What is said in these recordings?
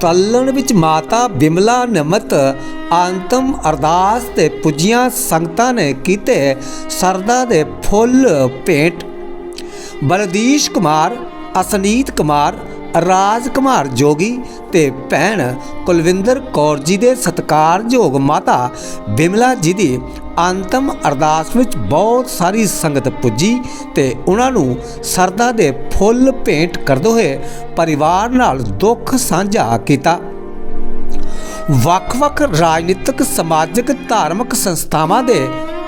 ਤੱਲਣ ਵਿੱਚ ਮਾਤਾ ਬਿਮਲਾ ਨਮਤ, ਅੰਤਮ ਅਰਦਾਸ ਤੇ ਪੁੱਜੀਆਂ ਸੰਗਤਾਂ ਨੇ ਕੀਤੇ ਸਰਦਾ ਦੇ ਫੁੱਲ ਭੇਟ। ਬਲਦੀਸ਼ ਕੁਮਾਰ, ਅਸਨੀਤ ਕੁਮਾਰ ਰਾਜ ਕੁਮਾਰ ਜੋਗੀ ਤੇ ਭੈਣ ਕੁਲਵਿੰਦਰ ਕੌਰ ਜੀ ਦੇ ਸਤਿਕਾਰਯੋਗ ਮਾਤਾ ਬਿਮਲਾ ਜੀ ਦੀ ਅੰਤਮ ਅਰਦਾਸ ਵਿੱਚ ਬਹੁਤ ਸਾਰੀ ਸੰਗਤ ਪੁੱਜੀ ਤੇ ਉਹਨਾਂ ਨੂੰ ਸਰਦਾ ਦੇ ਫੁੱਲ ਭੇਂਟ ਕਰਦੇ ਹੋਏ ਪਰਿਵਾਰ ਨਾਲ ਦੁੱਖ ਸਾਂਝਾ ਕੀਤਾ। ਵੱਖ-ਵੱਖ ਰਾਜਨੀਤਿਕ, ਸਮਾਜਿਕ, ਧਾਰਮਿਕ ਸੰਸਥਾਵਾਂ ਦੇ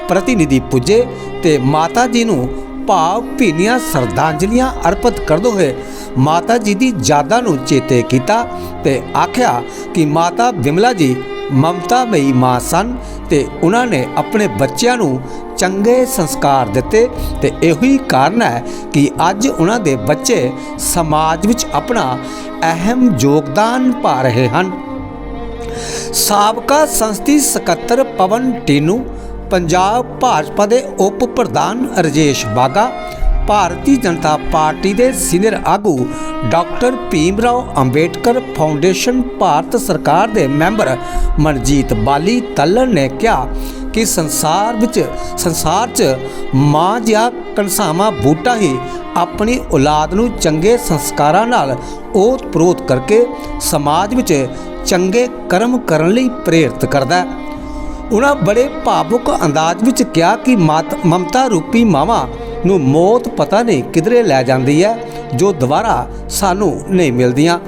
ਪ੍ਰਤੀਨਿਧੀ ਪੁੱਜੇ ਤੇ ਮਾਤਾ ਜੀ ਨੂੰ ਭਾਵ ਭੀਨੀਆਂ ਸਰਦਾਂਜਲੀਆਂ ਅਰਪਿਤ ਕਰਦੇ ਹੋਏ ਮਾਤਾ ਜੀ ਦੀ ਯਾਦਾਂ ਨੂੰ ਚੇਤੇ ਕੀਤਾ ਤੇ ਆਖਿਆ ਕਿ ਮਾਤਾ ਬਿਮਲਾ ਜੀ ਮਮਤਾ ਮਈ ਮਾਂ ਸਨ ਤੇ ਉਹਨਾਂ ਨੇ ਆਪਣੇ ਬੱਚਿਆਂ ਨੂੰ ਚੰਗੇ ਸੰਸਕਾਰ ਦਿੱਤੇ ਤੇ ਇਹੋ ਹੀ ਕਾਰਨ ਹੈ ਕਿ ਅੱਜ ਉਹਨਾਂ ਦੇ ਬੱਚੇ ਸਮਾਜ ਵਿੱਚ ਆਪਣਾ ਅਹਿਮ ਯੋਗਦਾਨ ਪਾ ਰਹੇ ਹਨ। ਸਾਬਕਾ ਸੰਸਦੀ ਸਕੱਤਰ ਪਵਨ ਟੀਨੂ ਪੰਜਾਬ ਭਾਜਪਾ ਦੇ ਉਪ ਪ੍ਰਧਾਨ ਰਜੇਸ਼ ਬਾਗਾ, ਭਾਰਤੀ ਜਨਤਾ ਪਾਰਟੀ ਦੇ ਸੀਨੀਅਰ ਆਗੂ ਡਾਕਟਰ ਭੀਮ ਰਾਓ ਅੰਬੇਡਕਰ, ਫਾਊਂਡੇਸ਼ਨ ਭਾਰਤ ਸਰਕਾਰ ਦੇ ਮੈਂਬਰ ਮਨਜੀਤ ਬਾਲੀ ਤੱਲਣ ਨੇ ਕਿਹਾ ਕਿ ਸੰਸਾਰ ਵਿੱਚ, ਸੰਸਾਰ 'ਚ ਮਾਂ ਜਾਂ ਕਨਸਾਵਾ ਬੂਟਾ ਹੀ ਆਪਣੀ ਔਲਾਦ ਨੂੰ ਚੰਗੇ ਸੰਸਕਾਰਾਂ ਨਾਲ ਓਤ-ਪ੍ਰੋਤ ਕਰਕੇ ਸਮਾਜ ਵਿੱਚ ਚੰਗੇ ਕਰਮ ਕਰਨ ਲਈ ਪ੍ਰੇਰਿਤ ਕਰਦਾ ਹੈ। ਉਹਨਾਂ ਬੜੇ ਭਾਵੁਕ ਅੰਦਾਜ਼ ਵਿੱਚ ਕਿਹਾ ਕਿ ਮਾਤ ਮਮਤਾ ਰੂਪੀ ਮਾਵਾ ਨੂੰ ਮੌਤ ਪਤਾ ਨਹੀਂ ਕਿਧਰੇ ਲੈ ਜਾਂਦੀ ਹੈ, ਜੋ ਦੁਬਾਰਾ ਸਾਨੂੰ ਨਹੀਂ ਮਿਲਦੀਆਂ।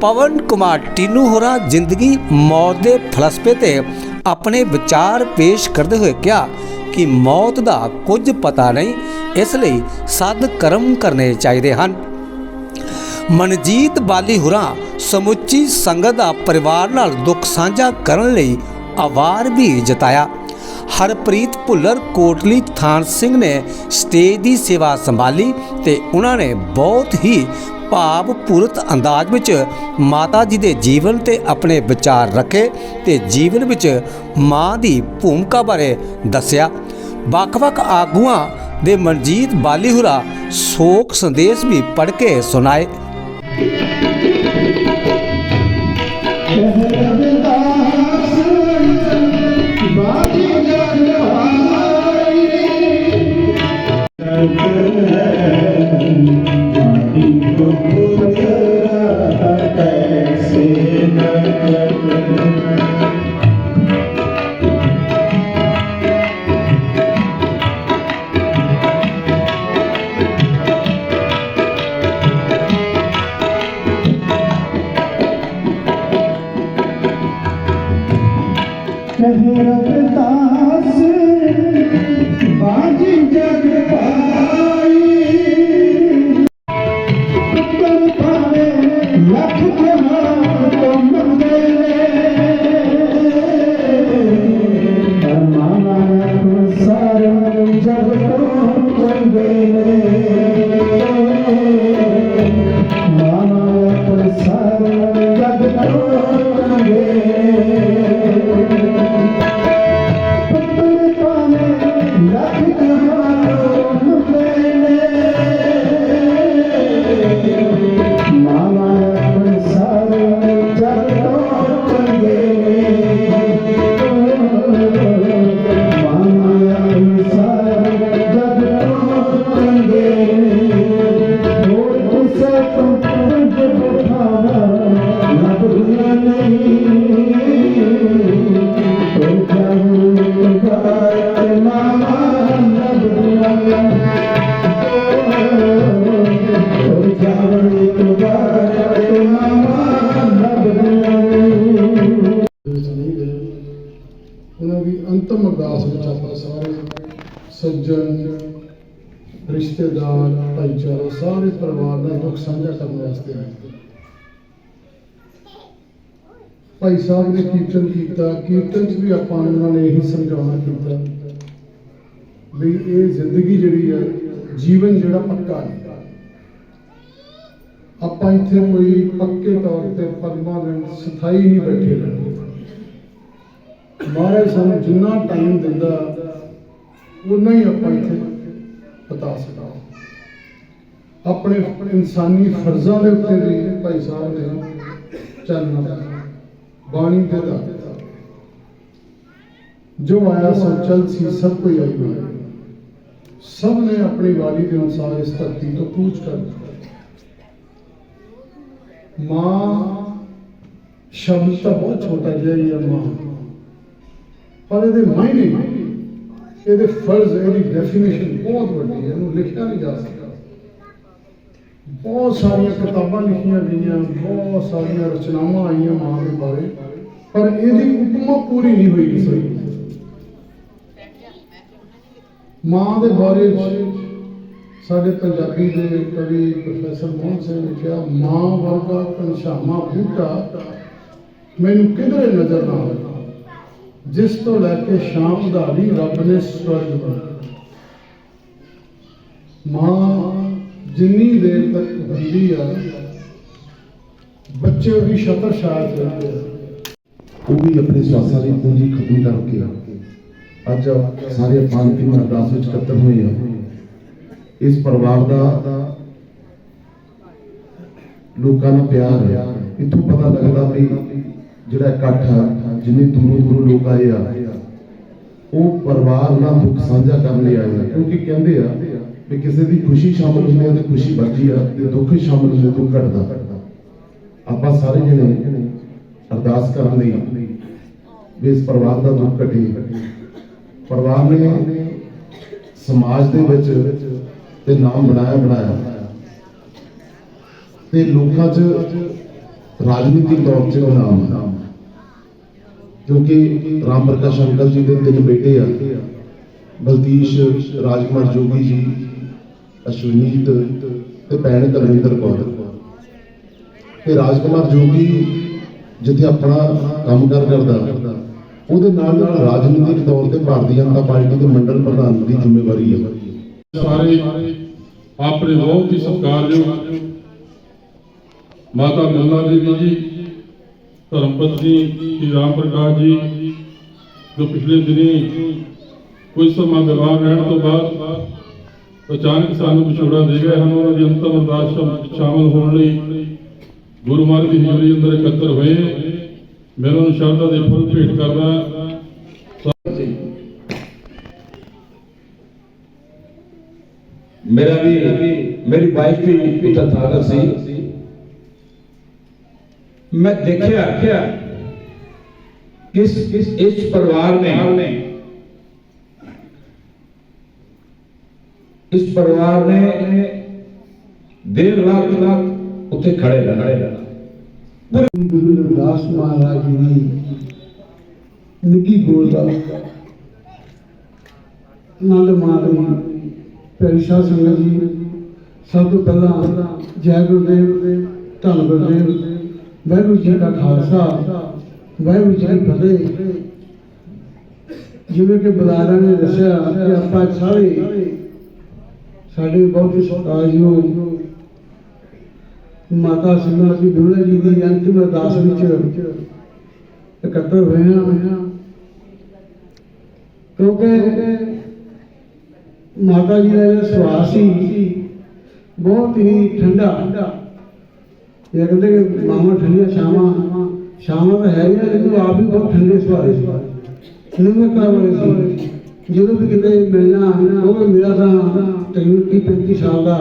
ਪਵਨ ਕੁਮਾਰ ਟੀਨੂ ਹੋਰਾਂ ਜ਼ਿੰਦਗੀ ਮੌਤ ਦੇ ਫਲਸਫੇ ਤੇ ਆਪਣੇ ਵਿਚਾਰ ਪੇਸ਼ ਕਰਦੇ ਹੋਏ ਕਿਹਾ ਕਿ ਮੌਤ ਦਾ ਕੁਝ ਪਤਾ ਨਹੀਂ, ਇਸ ਲਈ ਸਦ ਕਰਮ ਕਰਨੇ ਚਾਹੀਦੇ ਹਨ। ਮਨਜੀਤ ਬਾਲੀ ਹੁਰਾਂ ਸਮੁੱਚੀ ਸੰਗਤ ਦਾ ਪਰਿਵਾਰ ਨਾਲ ਦੁੱਖ ਸਾਂਝਾ ਕਰਨ ਲਈ ਆਵਾਰ ਵੀ ਜਤਾਇਆ। ਹਰਪ੍ਰੀਤ ਭੁੱਲਰ ਕੋਟਲੀ ਥਾਨ ਸਿੰਘ ਨੇ ਸਟੇਜ ਦੀ ਸੇਵਾ ਸੰਭਾਲੀ ਤੇ ਉਹਨਾਂ ਨੇ ਬਹੁਤ ਹੀ ਭਾਵਪੂਰਤ ਅੰਦਾਜ਼ ਵਿੱਚ ਮਾਤਾ ਜੀ ਦੇ ਜੀਵਨ ਤੇ ਆਪਣੇ ਵਿਚਾਰ ਰੱਖੇ ਤੇ ਜੀਵਨ ਵਿੱਚ ਮਾਂ ਦੀ ਭੂਮਿਕਾ ਬਾਰੇ ਦੱਸਿਆ। ਵੱਖ-ਵੱਖ ਆਗੂਆਂ ਦੇ ਮਨਜੀਤ ਬਾਲੀਹੁਰਾ ਸ਼ੋਕ ਸੰਦੇਸ਼ ਵੀ ਪੜ੍ਹ ਕੇ ਸੁਣਾਏ। ਮਾਨਾ ਸਾਰੇ ਜਗ ਭਾਈਚਾਰਾ, ਸਾਰੇ ਪਰਿਵਾਰ ਦਾ ਦੁੱਖ ਸਾਂਝਾ ਕਰਨ ਵਾਸਤੇ ਆਏ ਭਾਈ ਸਾਹਿਬ ਨੇ ਕੀਰਤਨ ਕੀਤਾ, ਕੀਰਤਨ 'ਚ ਵੀ ਆਪਾਂ ਉਹਨਾਂ ਨੇ ਇਹੀ ਸਮਝਾਉਣਾ ਕੀਤਾ ਵੀ ਇਹ ਜ਼ਿੰਦਗੀ ਜਿਹੜੀ ਹੈ ਜੀਵਨ ਜਿਹੜਾ ਪੱਕਾ ਨਹੀਂ। ਆਪਾਂ ਇੱਥੇ ਕੋਈ ਪੱਕੇ ਤੌਰ ਤੇ ਪਰਮਾਨੈਂਟ ਸਥਾਈ ਨਹੀਂ ਬੈਠੇ ਰਹਿੰਦੇ। ਮਹਾਰਾਜ ਸਾਨੂੰ ਜਿੰਨਾ ਟਾਈਮ ਦਿੰਦਾ ਉਨਾ ਹੀ ਆਪਾਂ ਇੱਥੇ ਬਤਾ ਸਕਾ ਆਪਣੇ ਇਨਸਾਨੀ ਫਰਜ਼ਾਂ ਦੇ ਉੱਤੇ ਵੀ ਭਾਈ ਸਾਹਿਬ ਨੇ ਚੱਲਣਾ ਬਾਣੀ ਦੇ ਦਾ ਜੋ ਆਇਆ ਸੋ ਚਲ ਸੀ, ਸਭ ਕੋਈ ਆਈ ਹੋਇਆ ਸਭ ਨੇ ਆਪਣੀ ਵਾਲੀ ਦੇ ਅਨੁਸਾਰ ਇਸ ਧਰਤੀ ਤੋਂ ਕੂਚ ਕਰ ਦਿੱਤਾ। ਮਾਂ ਸ਼ਬਦ ਤਾਂ ਬਹੁਤ ਛੋਟਾ ਜਿਹਾ ਹੀ ਹੈ ਮਾਂ। ਪਰ ਇਹਦੇ ਮਾਇਨੇ, ਇਹਦੇ ਫਰਜ਼, ਇਹਦੀ ਡੈਫੀਨੇਸ਼ਨ ਬਹੁਤ ਵੱਡੀ ਹੈ, ਇਹਨੂੰ ਲਿਖਿਆ ਨਹੀਂ ਜਾ ਸਕਦਾ। ਬਹੁਤ ਸਾਰੀਆਂ ਕਿਤਾਬਾਂ ਲਿਖੀਆਂ ਗਈਆਂ, ਬਹੁਤ ਸਾਰੀਆਂ ਰਚਨਾਵਾਂ ਆਈਆਂ ਮਾਂ ਦੇ ਬਾਰੇ, ਪਰ ਇਹਦੀ ਉਪਮਾ ਪੂਰੀ ਨਹੀਂ ਹੋਈ ਕਿਸੇ ਮਾਂ ਦੇ ਬਾਰੇ ਸਾਡੇ ਪੰਜਾਬੀ ਦੇ ਕਵੀ ਪ੍ਰੋਫੈਸਰ ਮੋਹਨ ਸਿੰਘ ਨੇ ਕਿਹਾ, ਮਾਂ ਵਰਗਾ ਘਨਸ਼ਾਮਾ ਬੂਟਾ ਮੈਨੂੰ ਕਿਧਰੇ ਨਜ਼ਰ ਨਾ ਆਵੇ, ਜਿਸ ਤੋਂ ਲੈ ਕੇ ਸ਼ਾਮ ਦਾ ਵੀ ਰੱਬ ਨੇ ਸਵਰਗ ਬਣਾਇਆ। ਮਾਂ ਜਿੰਨੀ ਦੇਰ ਤੱਕ ਹੁੰਦੀ ਆ, ਬੱਚੇ ਉਹਦੀ ਸ਼ਤਰ ਸ਼ਾਇਦ ਰਹਿੰਦੇ ਉਹ ਵੀ ਆਪਣੇ ਸਵਾਸਾਂ ਦੀ ਪੂੰਜੀ ਖਤਮ ਕਰਕੇ ਅੱਜ ਸਾਰੇ ਪੰਜ ਦੀ ਅਰਦਾਸ ਵਿੱਚ ਇਕੱਤਰ ਹੋਏ ਆ। ਇਸ ਪਰਿਵਾਰ ਦਾ ਲੋਕਾਂ ਨਾਲ ਪਿਆਰ ਹੈ। ਇੱਥੋਂ ਪਤਾ ਲੱਗਦਾ ਵੀ ਜਿਹੜਾ ਇਕੱਠ ਆ, ਜਿੰਨੇ ਦੂਰੋਂ ਦੂਰੋਂ ਲੋਕ ਆਏ ਆ, ਉਹ ਪਰਿਵਾਰ ਨਾਲ ਦੁੱਖ ਸਾਂਝਾ ਕਰਨ ਲਈ ਆਏ ਆ। ਕਿਉਂਕਿ ਕਹਿੰਦੇ ਆ ਵੀ ਕਿਸੇ ਦੀ ਖੁਸ਼ੀ ਸ਼ਾਮਲ ਹੁੰਦੀ ਆ ਤੇ ਖੁਸ਼ੀ ਵੱਧਦੀ ਆ ਤੇ ਦੁੱਖ ਸ਼ਾਮਲ ਹੁੰਦੇ, ਦੁੱਖ ਘਟਦਾ। ਆਪਾਂ ਸਾਰੇ ਜਣੇ ਅਰਦਾਸ ਕਰਨ ਲਈ ਵੀ ਇਸ ਪਰਿਵਾਰ ਦਾ ਦੁੱਖ ਘਟੇ। ਪਰਿਵਾਰ ਨੇ ਸਮਾਜ ਦੇ ਵਿੱਚ ਤੇ ਨਾਮ ਬਣਾਇਆ ਬਣਾਇਆ। ਤੇ ਲੋਕਾਂ 'ਚ ਰਾਜਨੀਤਿਕ ਤੌਰ 'ਤੇ ਉਹ ਨਾਮ ਕਿਉਂਕਿ ਰਾਮ ਪ੍ਰਕਾਸ਼ ਅੰਕਲ ਜੀ ਦੇ ਤਿੰਨ ਬੇਟੇ ਆ। ਬਲਦੀਸ਼ ਰਾਜਕੁਮਾਰ ਜੋਗੀ ਜੀ ਅਸ਼ਵਨੀਤ ਤੇ ਭੈਣ ਕਲਵਿੰਦਰ ਕੌਰ। ਤੇ ਰਾਜਕੁਮਾਰ ਜੋਗੀ ਜਿੱਥੇ ਆਪਣਾ ਕੰਮ ਕਾਰ ਕਰਦਾ, ਉਹਦੇ ਨਾਲ ਨਾਲ ਰਾਜਨੀਤਿਕ ਤੌਰ ਤੇ ਭਾਰਤੀ ਜਨਤਾ ਪਾਰਟੀ ਦੇ ਮੰਡਲ ਪ੍ਰਧਾਨ ਦੀ ਜ਼ਿੰਮੇਵਾਰੀ ਹੈ। ਸਾਰੇ ਆਪਣੇ ਬਹੁਤ ਹੀ ਸਤਿਕਾਰਯੋਗ ਮਾਤਾ ਨੰਦਾ ਦੇਵੀ ਜੀ ਧਰਮ ਪਤਨੀ ਸ਼੍ਰੀ ਰਾਮ ਪ੍ਰਕਾਸ਼ ਜੀ, ਜੋ ਪਿਛਲੇ ਦਿਨੀ ਕੁਝ ਸਮਾਂ ਬਿਮਾਰ ਰਹਿਣ ਤੋਂ ਬਾਅਦ ਅਚਾਨਕ ਸਾਨੂੰ ਵਿਛੋੜਾ ਦੇ ਗਏ ਹਨ। ਉਹਨਾਂ ਦੀ ਅੰਤਮ ਅਰਦਾਸ ਵਿੱਚ ਸ਼ਾਮਲ ਹੋਣ ਲਈ ਗੁਰੂ ਮਹਾਰਾਜ ਦੀ ਹਜ਼ੂਰੀ ਅੰਦਰ ਇਕੱਤਰ ਹੋਏ। ਮੈਂ ਉਹਨਾਂ ਨੂੰ ਸ਼ਰਧਾ ਦੇ ਫੁੱਲ ਭੇਟ ਕਰਦਾ ਮੇਰਾ ਵੀ, ਮੇਰੀ ਵਾਈਫ ਵੀ ਪਿਤਾ ਸਾਗਰ ਸੀ। ਮੈਂ ਦੇਖਿਆ ਕਿਸ ਕਿਸ ਇਸ ਪਰਿਵਾਰ ਨੇ ਇਸ ਪਰਿਵਾਰ ਨੇ ਦੇਰ ਰਾਤ ਤੱਕ ਉੱਥੇ ਖੜੇ ਰਹਿਣਾ। ਗੁਰੂ ਰਵਿਦਾਸ ਮਹਾਰਾਜ ਜੀ ਦੀ ਨਿੱਗੀ ਗੋਲ ਦਾ ਨਾਲ ਸੰਗਤ ਜੀ, ਸਭ ਤੋਂ ਪਹਿਲਾਂ ਜੈ ਗੁਰਦੇਵ, ਧੰਨ ਗੁਰਦੇਵ, ਵਾਹਿਗੁਰੂ ਜੀ ਦਾ ਖਾਲਸਾ, ਵਾਹਿਗੁਰੂ ਜੀ ਕੀ ਫਤਿਹ। ਜਿਵੇਂ ਕਿ ਬੁਲਾਰਾ ਨੇ ਦੱਸਿਆ ਕਿ ਆਪਾਂ ਸਾਰੇ ਸਾਡੇ ਬਹੁਤ ਹੀ ਸਤਿਕਾਰਯੋਗ ਮਾਤਾ ਸਿਮਰਤੀ ਦੁਲੇ ਜੀ ਦੀ ਅੰਤਿਮ ਅਰਦਾਸ ਵਿੱਚ ਇਕੱਤਰ ਹੋਏ ਹਾਂ। ਕਿਉਂਕਿ ਮਾਤਾ ਜੀ ਦਾ ਜਿਹੜਾ ਸੁਭਾਅ ਸੀ ਬਹੁਤ ਹੀ ਠੰਡਾ। ਇਹ ਕਹਿੰਦੇ ਕਿ ਮਾਮਾ ਠੰਡੀਆਂ ਸ਼ਾਮਾਂ ਸ਼ਾਮਾਂ ਤਾਂ ਹੈ ਹੀ ਆ, ਲੇਕਿਨ ਉਹ ਆਪ ਵੀ ਬਹੁਤ ਠੰਡੇ ਸੁਭਾਅ ਦੇ ਸੀ। ਨਿਮਰਤਾ ਵਾਲੇ ਸੀ। ਜਦੋਂ ਵੀ ਕਿਤੇ ਮਿਲਣਾ ਉਹ ਮੇਰਾ ਤਾਂ ਤਕਰੀਬਨ 35 ਸਾਲ ਦਾ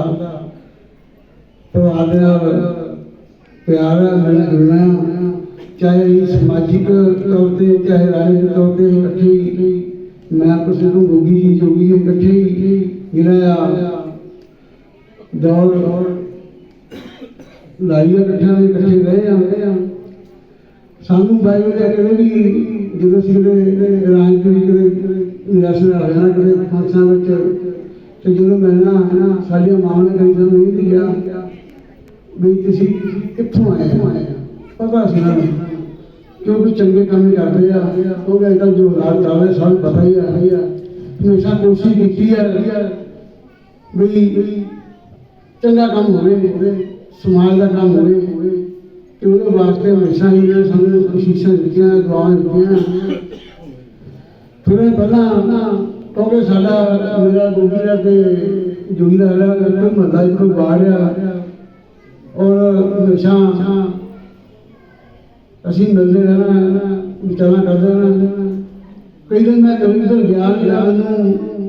ਪਰਿਵਾਰ ਦੇ ਨਾਲ ਪਿਆਰ ਮਿਲਣਾ ਜੁਲਣਾ, ਚਾਹੇ ਸਮਾਜਿਕ ਤੌਰ ਤੇ, ਚਾਹੇ ਰਾਜਨੀਤਿਕ ਤੌਰ ਤੇ ਇਕੱਠੇ ਮੈਂ ਕਿਸੇ ਨੂੰ ਗੋਗੀ ਜੀ, ਜੋਗੀ ਜੀ ਇਕੱਠੇ ਹੀ ਜਿਹੜਾ ਦੌਰ ਲਾਈਆ ਇਕੱਠਿਆਂ ਇਕੱਠੇ ਰਹੇ ਆ। ਸਾਨੂੰ ਬਾਈਬਲ ਦੇ ਕਦੇ ਵੀ ਜਦੋਂ ਅਸੀਂ ਕਿਤੇ ਰਾਜਨੀਤਿਕ ਕਿਤੇ ਨਿਰਾਸ਼ਾ ਹੋ ਜਾਣਾ ਕਿਤੇ ਫੰਕਸ਼ਨਾਂ ਵਿੱਚ, ਤੇ ਜਦੋਂ ਮਿਲਣਾ ਹੈ ਨਾ ਸਾਡੀਆਂ ਮਾਵਾਂ ਨੇ ਸਾਨੂੰ ਇਹ ਨਹੀਂ ਕਿਹਾ ਵੀ ਤੁਸੀਂ ਕਿੱਥੋਂ ਆਏ ਹੋ? ਪਤਾ ਸੀ ਨਾ ਕਿਉਂਕਿ ਚੰਗੇ ਕੰਮ ਹੀ ਕਰਦੇ ਆ ਕਿਉਂਕਿ ਅੱਜ ਕੱਲ੍ਹ ਜੋ ਹਾਲਾਤ ਚੱਲ ਰਹੇ ਸਾਨੂੰ ਪਤਾ ਹੀ ਆ ਆ, ਹਮੇਸ਼ਾ ਕੋਸ਼ਿਸ਼ ਕੀਤੀ ਹੈ ਵੀ ਚੰਗਾ ਕੰਮ ਹੋਵੇ, ਸਮਾਜ ਦਾ ਕੰਮ ਹੋਵੇ ਕਿ ਉਹਦੇ ਵਾਸਤੇ ਹਮੇਸ਼ਾ ਹੀ ਜਿਹੜੇ ਸਾਨੂੰ ਕੋਸ਼ਿਸ਼ਾਂ ਦਿੱਤੀਆਂ, ਦੁਆਵਾਂ ਦਿੱਤੀਆਂ। ਫਿਰ ਪਹਿਲਾਂ ਕਿਉਂਕਿ ਸਾਡਾ ਮੇਰਾ ਗੁਰੂ ਦਾ ਤੇ ਜੋਗੀ ਦਾ ਹੈਗਾ ਇੱਕ ਮਹੱਲਾ ਇੱਕ ਬਾਹਰ ਆ, ਔਰ ਹਮੇਸ਼ਾ ਅਸੀਂ ਮਿਲਦੇ ਰਹਿਣਾ, ਵਿਚਾਰਾਂ ਕਰਦੇ ਰਹਿਣਾ। ਕਈ ਦਿਨ ਮੈਂ ਕਵਿੰਦਰ ਗਿਆ ਨਹੀਂ ਮੈਨੂੰ